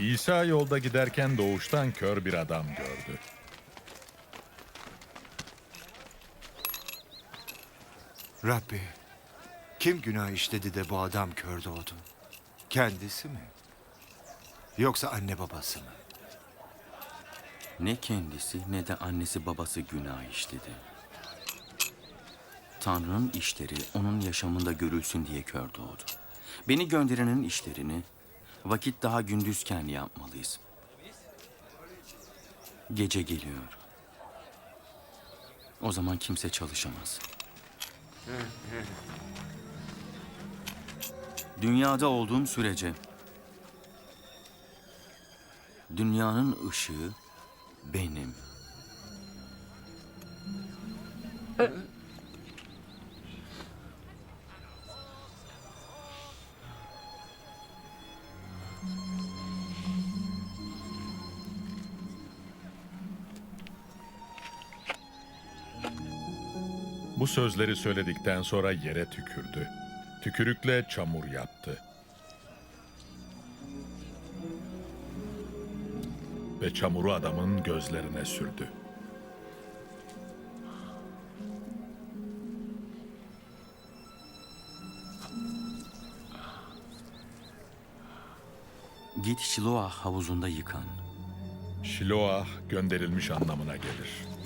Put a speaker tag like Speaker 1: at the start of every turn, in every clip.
Speaker 1: İsa yolda giderken doğuştan kör bir adam gördü.
Speaker 2: Rabbi, kim günah işledi de bu adam kör doğdu? Kendisi mi? Yoksa anne babası mı?
Speaker 3: Ne kendisi ne de annesi babası günah işledi. Tanrı'nın işleri onun yaşamında görülsün diye kör doğdu. Beni gönderenin işlerini vakit daha gündüzken yapmalıyız. Gece geliyor. O zaman kimse çalışamaz. Dünyada olduğum sürece dünyanın ışığı benim.
Speaker 1: Bu sözleri söyledikten sonra yere tükürdü. Tükürükle çamur yaptı. Ve çamuru adamın gözlerine sürdü.
Speaker 3: Git Şiloah havuzunda yıkan.
Speaker 1: Şiloah gönderilmiş anlamına gelir.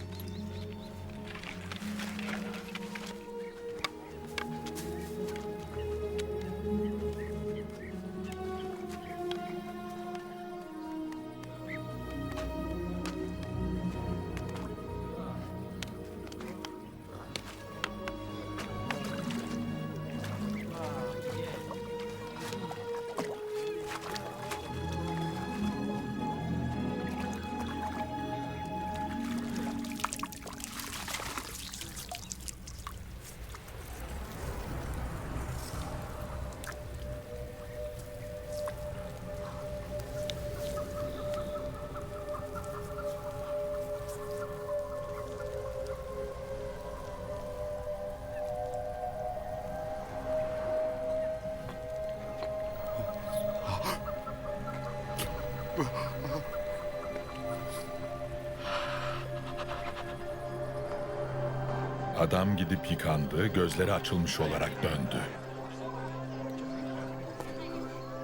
Speaker 1: Adam gidip yıkandı, gözleri açılmış olarak döndü.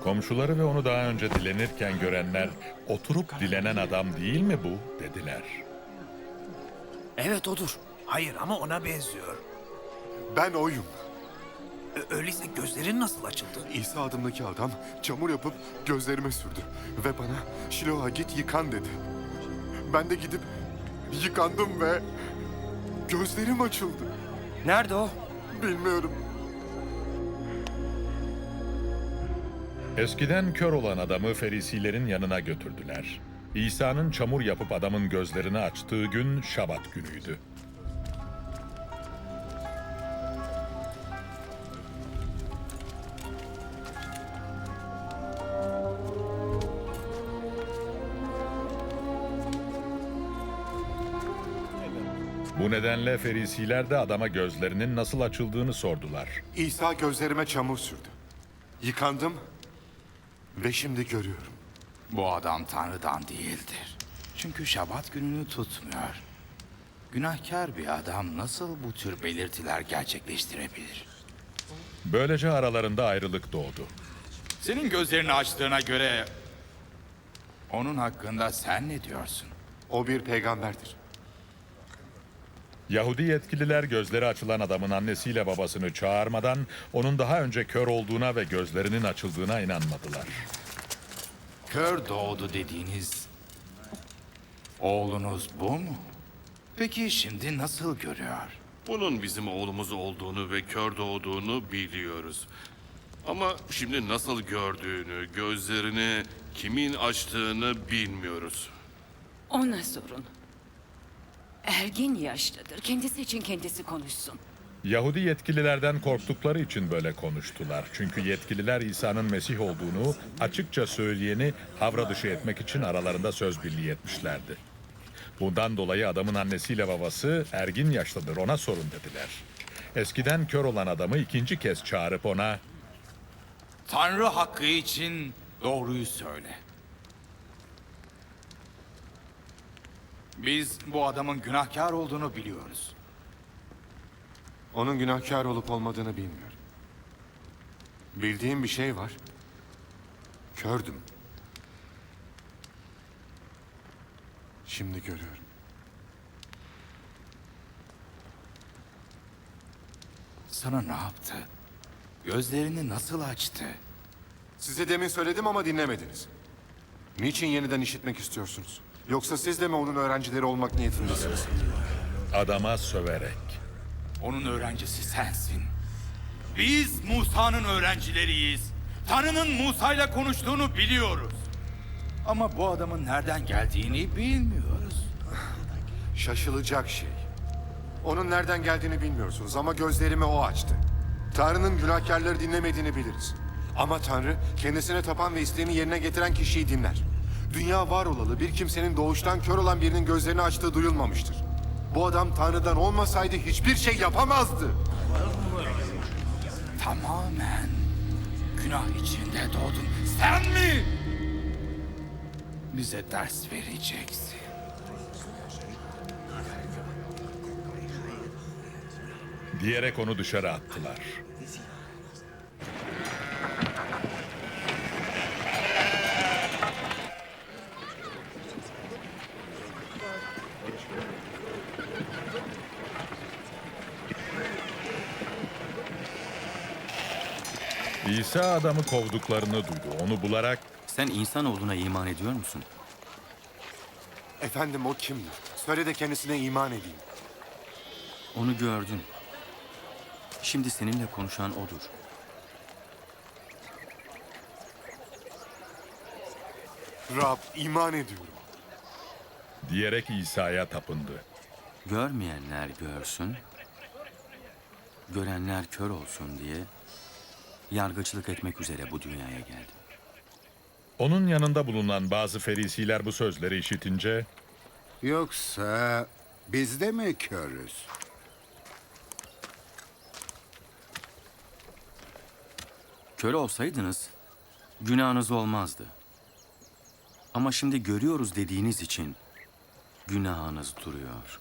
Speaker 1: Komşuları ve onu daha önce dilenirken görenler, oturup dilenen adam değil mi bu dediler.
Speaker 4: Evet odur. Hayır ama ona benziyor.
Speaker 5: Ben oyum.
Speaker 4: Ö- öyleyse gözlerin nasıl açıldı?
Speaker 5: İsa adımdaki adam çamur yapıp gözlerime sürdü. Ve bana Şiloha git yıkan dedi. Ben de gidip yıkandım ve gözlerim açıldı.
Speaker 2: Nerede o?
Speaker 5: Bilmiyorum.
Speaker 1: Eskiden kör olan adamı ferisilerin yanına götürdüler. İsa'nın çamur yapıp adamın gözlerini açtığı gün Şabat günüydü. Bu nedenle ferisiler de adama gözlerinin nasıl açıldığını sordular.
Speaker 5: İsa gözlerime çamur sürdü. Yıkandım ve şimdi görüyorum.
Speaker 6: Bu adam Tanrı'dan değildir. Çünkü Şabat gününü tutmuyor. Günahkar bir adam nasıl bu tür belirtiler gerçekleştirebilir?
Speaker 1: Böylece aralarında ayrılık doğdu.
Speaker 6: Senin gözlerini açtığına göre onun hakkında sen ne diyorsun?
Speaker 5: O bir peygamberdir.
Speaker 1: Yahudi yetkililer gözleri açılan adamın annesiyle babasını çağırmadan onun daha önce kör olduğuna ve gözlerinin açıldığına inanmadılar.
Speaker 6: Kör doğdu dediğiniz oğlunuz bu mu? Peki şimdi nasıl görüyor?
Speaker 7: Bunun bizim oğlumuz olduğunu ve kör doğduğunu biliyoruz. Ama şimdi nasıl gördüğünü, gözlerini kimin açtığını bilmiyoruz.
Speaker 8: Ona sorun. Ergin yaştadır. Kendisi için kendisi konuşsun.
Speaker 1: Yahudi yetkililerden korktukları için böyle konuştular. Çünkü yetkililer İsa'nın Mesih olduğunu açıkça söyleyeni havra dışı etmek için aralarında söz birliği etmişlerdi. Bundan dolayı adamın annesiyle babası ergin yaşlıdır ona sorun dediler. Eskiden kör olan adamı ikinci kez çağırıp ona
Speaker 6: Tanrı hakkı için doğruyu söyle. Biz bu adamın günahkar olduğunu biliyoruz.
Speaker 5: Onun günahkar olup olmadığını bilmiyorum. Bildiğim bir şey var. Kördüm. Şimdi görüyorum.
Speaker 6: Sana ne yaptı? Gözlerini nasıl açtı?
Speaker 5: Size demin söyledim ama dinlemediniz. Niçin yeniden işitmek istiyorsunuz? Yoksa siz de mi onun öğrencileri olmak niyetindesiniz?
Speaker 1: Adama söverek.
Speaker 6: Onun öğrencisi sensin. Biz Musa'nın öğrencileriyiz. Tanrı'nın Musa'yla konuştuğunu biliyoruz. Ama bu adamın nereden geldiğini bilmiyoruz.
Speaker 5: Şaşılacak şey. Onun nereden geldiğini bilmiyorsunuz ama gözlerimi o açtı. Tanrı'nın günahkarları dinlemediğini biliriz. Ama Tanrı kendisine tapan ve isteğini yerine getiren kişiyi dinler. Dünya var olalı bir kimsenin doğuştan kör olan birinin gözlerini açtığı duyulmamıştır. Bu adam Tanrı'dan olmasaydı hiçbir şey yapamazdı.
Speaker 6: Tamamen günah içinde doğdun. Sen mi? Bize ders vereceksin.
Speaker 1: Diyerek onu dışarı attılar. İsa adamı kovduklarını duydu. Onu bularak
Speaker 3: Sen insanoğluna iman ediyor musun?
Speaker 5: Efendim o kimdir? Söyle de kendisine iman edeyim.
Speaker 3: Onu gördün. Şimdi seninle konuşan odur.
Speaker 5: Rab iman ediyorum.
Speaker 1: diyerek İsa'ya tapındı.
Speaker 3: Görmeyenler görsün, görenler kör olsun diye yargıçlık etmek üzere bu dünyaya geldim.
Speaker 1: Onun yanında bulunan bazı ferisiler bu sözleri işitince
Speaker 9: Yoksa biz de mi körüz?
Speaker 3: Kör olsaydınız günahınız olmazdı. Ama şimdi görüyoruz dediğiniz için günahınız duruyor.